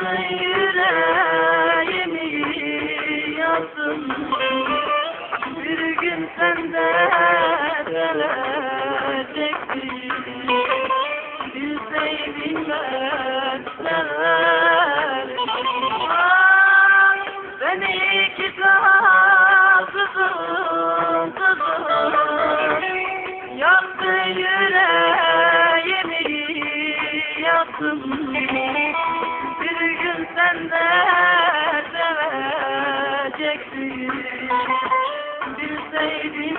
Yaktın yüreğimi yaktın Bir gün sen de seveceksin Bilseydin ben severdim Ah, Beni kitapsızım kızım Yaktı yüreğimi yaktın Dixie, you say